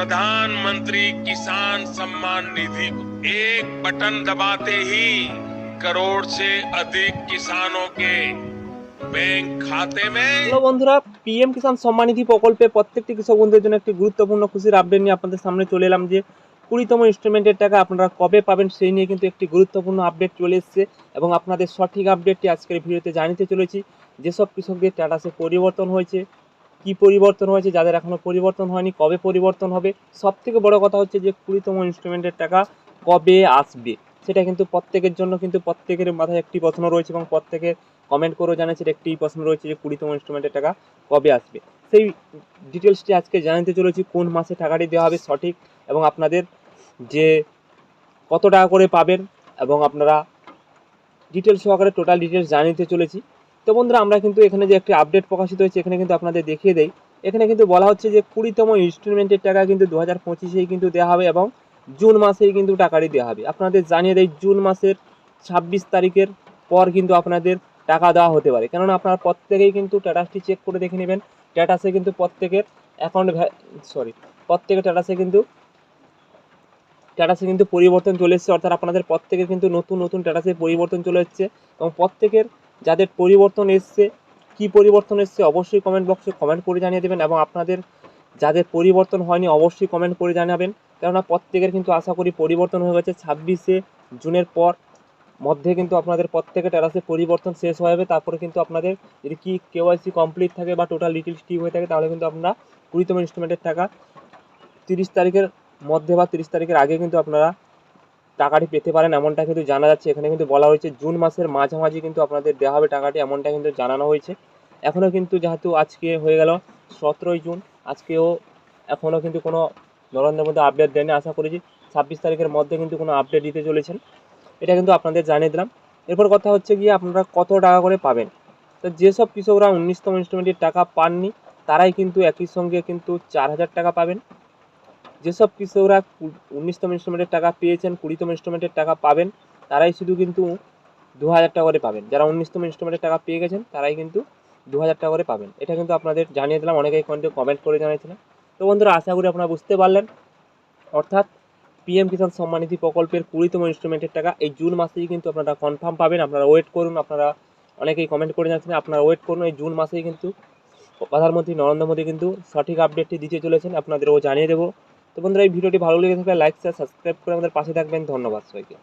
प्रधानमंत्री किसान सम्मान निधि को एक बटन दबाते ही करोड़ से अधिक किसानों के बैंक खाते में হ্যালো বন্ধুরা পিএম কিষাণ সম্মান নিধি প্রকল্পে প্রত্যেকটি কৃষক বন্ধুদের জন্য একটি গুরুত্বপূর্ণ খুশির আপডেট নিয়ে আপনাদের সামনে চলে এলাম যে কুড়িতম ইনস্টলমেন্টের টাকা আপনারা কবে পাবেন সেই নিয়ে কিন্তু একটি গুরুত্বপূর্ণ আপডেট চলে এসেছে এবং আপনাদের সঠিক আপডেটটি আজকের ভিডিওতে জানিতে চলেছি যেসব কৃষকদের স্ট্যাটাসে পরিবর্তন হয়েছে কি পরিবর্তন হয়েছে, যাদের এখনও পরিবর্তন হয়নি, কবে পরিবর্তন হবে? সব থেকে বড় কথা হচ্ছে যে কুড়িতম ইনস্ট্রুমেন্টের টাকা কবে আসবে? সেটা কিন্তু প্রত্যেকের জন্য কিন্তু প্রত্যেকের মাথায় একটি প্রশ্ন রয়েছে এবং প্রত্যেকের কমেন্ট করেও জানাচ্ছে একটি প্রশ্ন রয়েছে যে কুড়িতম ইনস্ট্রুমেন্টের টাকা কবে আসবে। সেই ডিটেলসটি আজকে জানাতে চলেছি, কোন মাসে টাকাটি দেওয়া হবে সঠিক এবং আপনাদের যে কত টাকা করে পাবেন এবং আপনারা ডিটেলস সহকারে টোটাল ডিটেলস জানিতে চলেছি। তো বন্ধুরা, আমরা কিন্তু এখানে যে একটি আপডেট প্রকাশিত হয়েছে, এখানে কিন্তু আপনাদের দেখিয়ে দেই। এখানে কিন্তু বলা হচ্ছে যে কুড়িতম ইনস্টলমেন্টের টাকা কিন্তু দু হাজার পঁচিশেই কিন্তু দেওয়া হবে এবং জুন মাসেই কিন্তু টাকাটি দেওয়া হবে। আপনাদের জানিয়ে দেয় জুন মাসের ছাব্বিশ তারিখের পর কিন্তু আপনাদের টাকা দেওয়া হতে পারে। কেননা, আপনারা প্রত্যেকেই কিন্তু স্ট্যাটাসটি চেক করে দেখে নেবেন। স্ট্যাটাসে কিন্তু প্রত্যেকের অ্যাকাউন্ট সরি প্রত্যেকের স্ট্যাটাসে কিন্তু স্ট্যাটাসে কিন্তু পরিবর্তন চলে এসেছে। অর্থাৎ আপনাদের প্রত্যেকের কিন্তু নতুন নতুন স্ট্যাটাসে পরিবর্তন চলে এসেছে এবং প্রত্যেকের যাদের পরিবর্তন এসছে, কি পরিবর্তন এসছে অবশ্যই কমেন্ট বক্সে কমেন্ট করে জানিয়ে দেবেন এবং আপনাদের যাদের পরিবর্তন হয়নি অবশ্যই কমেন্ট করে জানাবেন। কেননা প্রত্যেকের কিন্তু আশা করি পরিবর্তন হয়ে গেছে। ছাব্বিশে জুনের পর মধ্যে কিন্তু আপনাদের প্রত্যেকের টেরাসে পরিবর্তন শেষ হয়ে যাবে। তারপরে কিন্তু আপনাদের যদি কি কেওয়াইসি কমপ্লিট থাকে বা টোটাল ডিটেলস ঠিক হয়ে থাকে, তাহলে কিন্তু আপনারা কুড়িতম ইনস্টলমেন্টের টাকা তিরিশ তারিখের মধ্যে বা তিরিশ তারিখের আগে কিন্তু আপনারা টাকাটি পেতে পারেন এমনটা কিন্তু জানা যাচ্ছে। এখানে কিন্তু বলা হয়েছে জুন মাসের মাঝামাঝি কিন্তু আপনাদের দেওয়া হবে টাকাটি, এমনটা কিন্তু জানানো হয়েছে। এখনও কিন্তু যেহেতু আজকে হয়ে গেল সতেরোই জুন, আজকেও এখনও কিন্তু কোনো নরেন্দ্র মোদী আপডেট দেয়নি আশা করেছি ছাব্বিশ তারিখের মধ্যে কিন্তু কোনো আপডেট দিতে চলেছেন। এটা কিন্তু আপনাদের জানিয়ে দিলাম। এরপর কথা হচ্ছে গিয়ে আপনারা কত টাকা করে পাবেন? তো যেসব কৃষকরা উনিশতম ইনস্টলমেন্টের টাকা পাননি, তারাই কিন্তু একই সঙ্গে কিন্তু চার হাজার টাকা পাবেন। যেসব কৃষকরা উনিশতম ইনস্টলমেন্টের টাকা পেয়েছেন, কুড়িতম ইনস্টলমেন্টের টাকা পাবেন, তারাই শুধু কিন্তু দু হাজার টাকা করে পাবেন। যারা উনিশতম ইনস্টলমেন্টের টাকা পেয়ে গেছেন, তারাই কিন্তু দু হাজার টাকা করে পাবেন। এটা কিন্তু আপনাদের জানিয়ে দিলাম, অনেকেই কমেন্টে কমেন্ট করে জানিয়েছিলেন। তো বন্ধুরা, আশা করি আপনারা বুঝতে পারলেন। অর্থাৎ পিএম কিষাণ সম্মান নিধি প্রকল্পের কুড়িতম ইনস্টলমেন্টের টাকা এই জুন মাসেই কিন্তু আপনারা কনফার্ম পাবেন। আপনারা ওয়েট করুন, আপনারা অনেকেই কমেন্ট করে যাচ্ছেন আপনারা ওয়েট করুন, এই জুন মাসেই কিন্তু প্রধানমন্ত্রী নরেন্দ্র মোদী কিন্তু সঠিক আপডেটটি দিতে চলেছেন। আপনাদেরও জানিয়ে দেবো। তো বন্ধুরা, এই ভিডিওটি ভালো লেগে থাকলে লাইক শেয়ার সাবস্ক্রাইব করে আমাদের পাশে থাকবেন। ধন্যবাদ সবাইকে।